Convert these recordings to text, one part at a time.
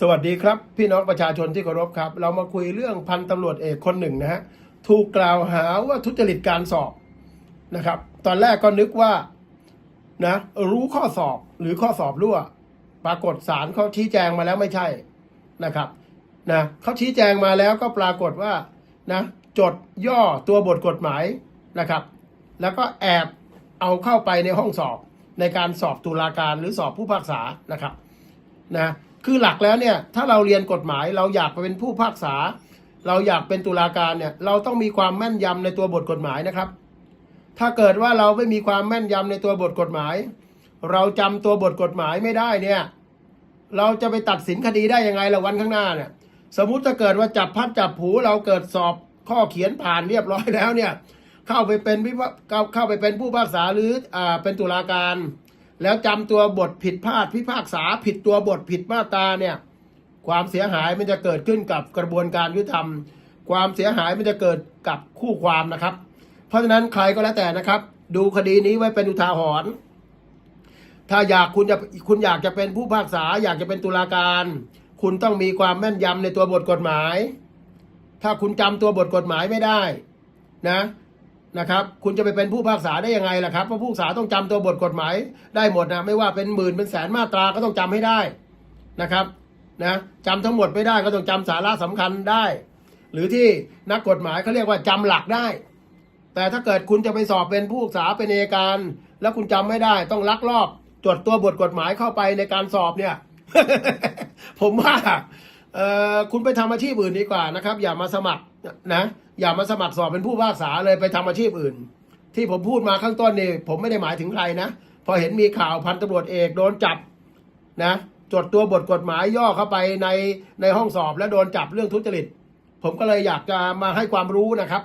สวัสดีครับ พี่น้องประชาชนที่เคารพครับ เรามาคุยเรื่องพันตำรวจเอกคนหนึ่งนะฮะถูกกล่าวหาว่าทุจริตการสอบนะครับ ตอนแรกก็นึกว่านะรู้ข้อสอบหรือข้อสอบรั่ว ปรากฏศาลเขาชี้แจงมาแล้วไม่ใช่นะครับนะเขาชี้แจงมาแล้วก็ปรากฏว่านะจดย่อตัวบทกฎหมายนะครับ แล้วก็แอบเอาเข้าไปในห้องสอบในการสอบตุลาการหรือสอบผู้พิพากษานะครับนะ คือหลักแล้วเนี่ยถ้าเราเรียนกฎหมายเราอยากไปเป็นผู้พากษา เราอยากเป็นตุลาการเนี่ยเราต้องมีความแม่นยำในตัวบทกฎหมายนะครับ ถ้าเกิดว่าเราไม่มีความแม่นยำในตัวบทกฎหมาย เราจำตัวบทกฎหมายไม่ได้เนี่ยเราจะไปตัดสินคดีได้ยังไงละวันข้างหน้าเนี่ยสมมุติถ้าเกิดว่าจับพัดจับผูเราเกิดสอบข้อเขียนผ่านเรียบร้อยแล้วเนี่ยเข้าไปเป็นวิพาเข้าเข้าไปเป็นผู้พากษาหรืออ่าเป็นตุลาการ แล้วจำตัวบทผิดพลาดพิพากษาผิดตัวบทผิดมาตราเนี่ย ความเสียหายมันจะเกิดขึ้นกับกระบวนการยุติธรรม ความเสียหายมันจะเกิดกับคู่ความนะครับ เพราะฉะนั้นใครก็แล้วแต่นะครับ ดูคดีนี้ไว้เป็นอุทาหรณ์ถ้าอยากคุณจะคุณอยากจะเป็นผู้พิพากษา อยากจะเป็นตุลาการ คุณต้องมีความแม่นยำในตัวบทกฎหมาย ถ้าคุณจำตัวบทกฎหมายไม่ได้ นะ นะครับ คุณจะไปเป็นผู้พากษาได้ยังไงล่ะครับ เพราะผู้พากษาต้องจำตัวบทกฎหมายได้หมดนะ ไม่ว่าเป็นหมื่นเป็นแสนมาตราก็ต้องจำให้ได้นะครับนะจำทั้งหมดไม่ได้ก็ต้องจำสาระสำคัญได้ หรือที่นักกฎหมายเขาเรียกว่าจำหลักได้ แต่ถ้าเกิดคุณจะไปสอบเป็นผู้พากษาเป็นเอการ แล้วคุณจำไม่ได้ ต้องลักลอบจดตัวบทกฎหมายเข้าไปในการสอบเนี่ย ผมว่าเออคุณไปทำอาชีพอื่นดีกว่านะครับ อย่ามาสมัครนะ อย่ามาสมัครสอบเป็นผู้พากษาเลยไปทำอาชีพอื่น ที่ผมพูดมาข้างต้นนี่ผมไม่ได้หมายถึงใครนะพอเห็นมีข่าวพันตำรวจเอกโดนจับนะจดตัวบทกฎหมายย่อเข้าไปในในห้องสอบแล้วโดนจับเรื่องทุจริต ผมก็เลยอยากจะมาให้ความรู้นะครับ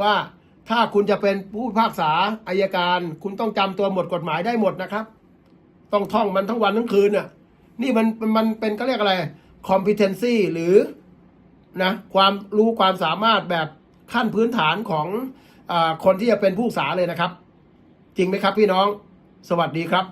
ว่าถ้าคุณจะเป็นผู้พิพากษาอายการ คุณต้องจำตัวหมดกฎหมายได้หมดนะครับ ต้องท่องมันทั้งวันทั้งคืนน่ะนี่มันมันเป็นก็เรียกอะไร competency หรือนะความรู้ความสามารถแบบ ขั้นพื้นฐานของอคนที่จะเป็นผู้ศึกษาเลยนะครับ จริงไหมครับพี่น้อง สวัสดีครับ